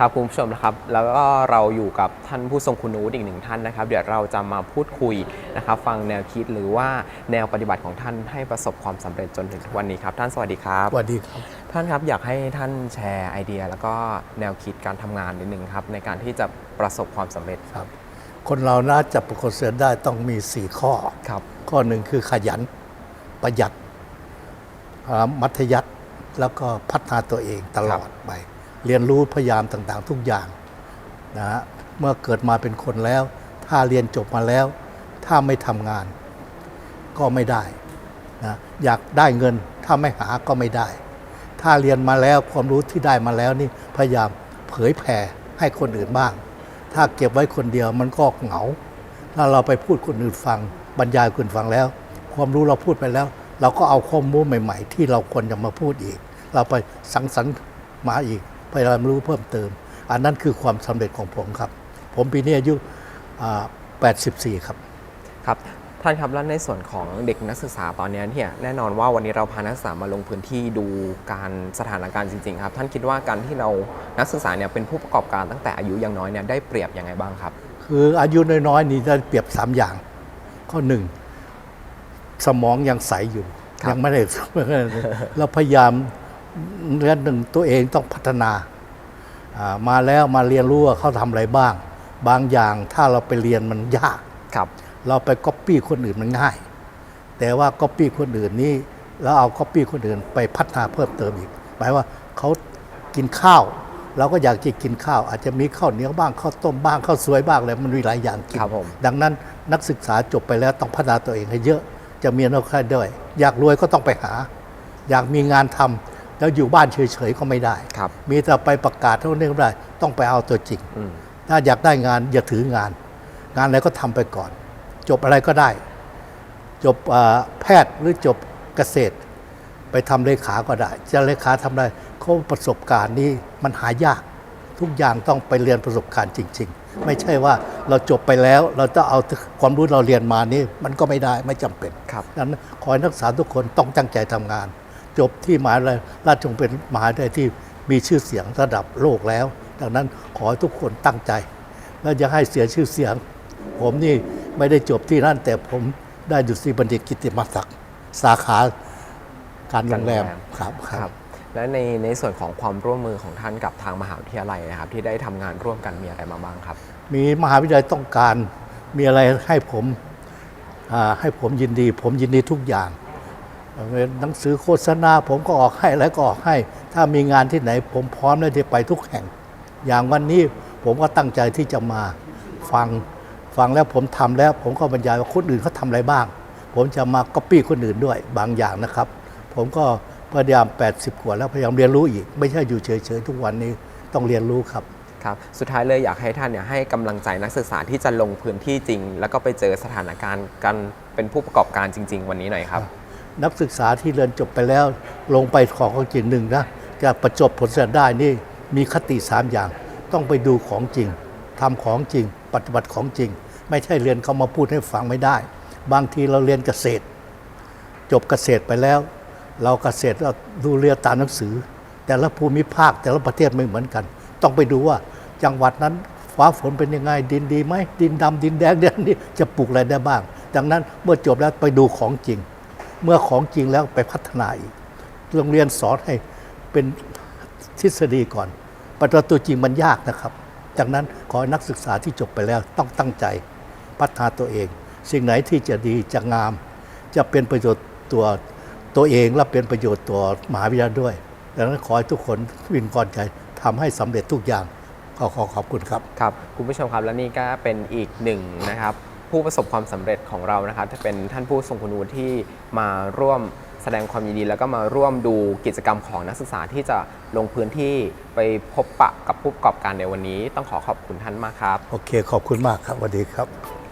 ครับคุณผู้ชมนะครับแล้วก็เราอยู่กับท่านผู้ทรงคุณวุฒิอีกหนึ่งท่านนะครับ เดี๋ยวเราจะมาพูดคุยนะครับ ฟังแนวคิดหรือว่าแนวปฏิบัติของท่านให้ประสบความสำเร็จจนถึงทุกวันนี้ครับ ท่านสวัสดีครับสวัสดีครับ ท่านครับอยากให้ท่านแชร์ไอเดีย แล้วก็แนวคิดการทำงานนิดนึงครับ ในการที่จะประสบความสำเร็จครับ คนเราน่าจะประสบความสำเร็จได้ต้องมี 4 ข้อครับ ข้อหนึ่งคือขยันประหยัดอ่ามัธยัติแล้วก็พัฒนาตัวเองตลอดไป เรียนรู้พยายามต่างๆ ทุกอย่างนะฮะเมื่อเกิดมาเป็นคนแล้ว ถ้าเรียนจบมาแล้ว ถ้าไม่ทำงาน ก็ไม่ได้นะอยากได้เงินถ้าไม่หาก็ไม่ได้ ถ้าเรียนมาแล้วความรู้ที่ได้มาแล้วนี่พยายามเผยแผ่ให้คนอื่นบ้าง ถ้าเก็บไว้คนเดียวมันก็เหงา ถ้าเราไปพูดคนอื่นฟัง บรรยายคนอื่นฟังแล้ว ความรู้เราพูดไปแล้ว เราก็เอาข้อมูลใหม่ ๆ ที่เราควรจะมาพูดอีก เราไปสังสรรค์มาอีก พยายามรู้เพิ่มเติม อันนั้นคือความสำเร็จของผมครับ ผมปีนี้อายุอ่า84 ครับครับท่านครับแล้วในส่วนของเด็กนักศึกษาตอนนี้เนี่ยแน่นอนว่าวันนี้เราพานักศึกษามาลงพื้นที่ดูการสถานการณ์จริงๆครับ ท่านคิดว่าการที่เรานักศึกษาเนี่ยเป็นผู้ประกอบการตั้งแต่อายุยังน้อยเนี่ยได้เปรียบยังไงบ้างครับ คืออายุน้อยๆนี่จะเปรียบ 3 อย่าง ข้อหนึ่งสมองยังใสอยู่ครับยังไม่ได้เราพยายาม เรื่องหนึ่งตัวเองต้องพัฒนาอ่ามาแล้วมาเรียนรู้ว่าเขาทำอะไรบ้าง บางอย่างถ้าเราไปเรียนมันยากครับ เราไปก๊อปปี้คนอื่นมันง่าย แต่ว่าก๊อปปี้คนอื่นนี่แล้วเอาก๊อปปี้คนอื่นไปพัฒนาเพิ่มเติมอีกหมายว่าเขากินข้าว เราก็อยากจะกินข้าว อาจจะมีข้าวเหนียวบ้างข้าวต้มบ้างข้าวสวยบ้างอะไรมันมีหลายอย่างกินครับผมดังนั้นนักศึกษาจบไปแล้วต้องพัฒนาตัวเองให้เยอะ จะมีอนค่าด้วย อยากรวยก็ต้องไปหา อยากมีงานทำ แล้วอยู่บ้านเฉยๆก็ไม่ได้ ครับ มีแต่ไปประกาศเท่านี้ก็ไม่ได้ ต้องไปเอาตัวจริง อืม ถ้าอยากได้งานอย่าถืองาน งานอะไรก็ทำไปก่อน จบอะไรก็ได้ จบอ่าแพทย์หรือจบเกษตร ไปทำเลขาก็ได้ จะเลขาทำได้เขาประสบการณ์นี้มันหายาก ทุกอย่างต้องไปเรียนประสบการณ์จริง ๆ ไม่ใช่ว่าเราจบไปแล้ว เราจะเอาความรู้เราเรียนมานี่มันก็ไม่ได้ไม่จำเป็นครับ ดังนั้นขอให้นักศึกษาทุกคนต้องตั้งใจทำงาน จบที่มหาวิทยาลัยราชจงเป็นมหาวิทยาลัยที่มีชื่อเสียงระดับโลกแล้ว ดังนั้นขอให้ทุกคนตั้งใจ และอย่าให้เสียชื่อเสียง ผมนี่ไม่ได้จบที่นั่น แต่ผมได้ดุษฎีบัณฑิตกิตติมศักดิ์สาขาการโรงแรมครับคครัรับบและในในส่วนของความร่วมมือของท่านกับทางมหาวิทยาลัยนะครับ ที่ได้ทำงานร่วมกันมีอะไรมาบ้างครับ มีมหาวิทยาลัยต้องการมีอะไรให้ผมอ่าให้ผมยินดี ผมยินดีทุกอย่าง หนังสือโฆษณาผมก็ออกให้แล้วก็ออกให้ ถ้ามีงานที่ไหน ผมพร้อมแล้วที่ไปทุกแห่ง อย่างวันนี้ผมก็ตั้งใจที่จะมาฟังฟังแล้วผมทำแล้ว ผมก็บรรยายว่าคนอื่นเขาทำอะไรบ้าง ผมจะมาก๊อปปี้คนอื่นด้วยบางอย่างนะครับ ผมก็พยายาม 80 กว่าแล้วพยายามเรียนรู้อีก ไม่ใช่อยู่เฉยๆทุกวันนี้ต้องเรียนรู้ครับครับสุดท้ายเลยอยากให้ท่านเนี่ยให้กำลังใจนักศึกษาที่จะลงพื้นที่จริง แล้วก็ไปเจอสถานการณ์กันเป็นผู้ประกอบการจริง ๆ วันนี้หน่อยครับ นักศึกษาที่เรียนจบไปแล้ว ลงไปของของจริงหนึ่งนะจะประจบผลสำเร็จได้นี่มีคติสามอย่าง ต้องไปดูของจริงทำของจริง ปฏิบัติของจริง ไม่ใช่เรียนเขามาพูดให้ฟังไม่ได้ บางทีเราเรียนเกษตร จบเกษตรไปแล้ว เราเกษตรเราดูเรียนตามหนังสือ แต่ละภูมิภาคแต่ละประเทศไม่เหมือนกัน ต้องไปดูว่าจังหวัดนั้นฟ้าฝนเป็นยังไงดินดีไหมดินดำดินแดงเดือนนี้จะปลูกอะไรได้บ้าง ดังนั้นเมื่อจบแล้วไปดูของจริง เมื่อของจริงแล้วไปพัฒนาอีก โรงเรียนสอนให้เป็นทฤษฎีก่อนปฏิบัติตัวจริงมันยากนะครับ จากนั้นขอให้นักศึกษาที่จบไปแล้วต้องตั้งใจพัฒนาตัวเอง สิ่งไหนที่จะดีจะงาม จะเป็นประโยชน์ตัวตัวเองและเป็นประโยชน์ตัวมหาวิทยาลัยด้วยดังนั้นขอให้ทุกคนวินกรใจทำให้สำเร็จทุกอย่างขอขอขอบคุณครับ ครับ คุณผู้ชมครับและนี่ก็เป็นอีกหนึ่งนะครับ ผู้ประสบความสำเร็จของเรานะครับจะเป็นท่านผู้ทรงคุณวุฒิที่มาร่วมแสดงความยินดี แล้วก็มาร่วมดูกิจกรรมของนักศึกษาที่จะลงพื้นที่ไปพบปะกับผู้ประกอบการในวันนี้ ต้องขอขอบคุณท่านมากครับ โอเค ขอบคุณมากครับสวัสดีครับ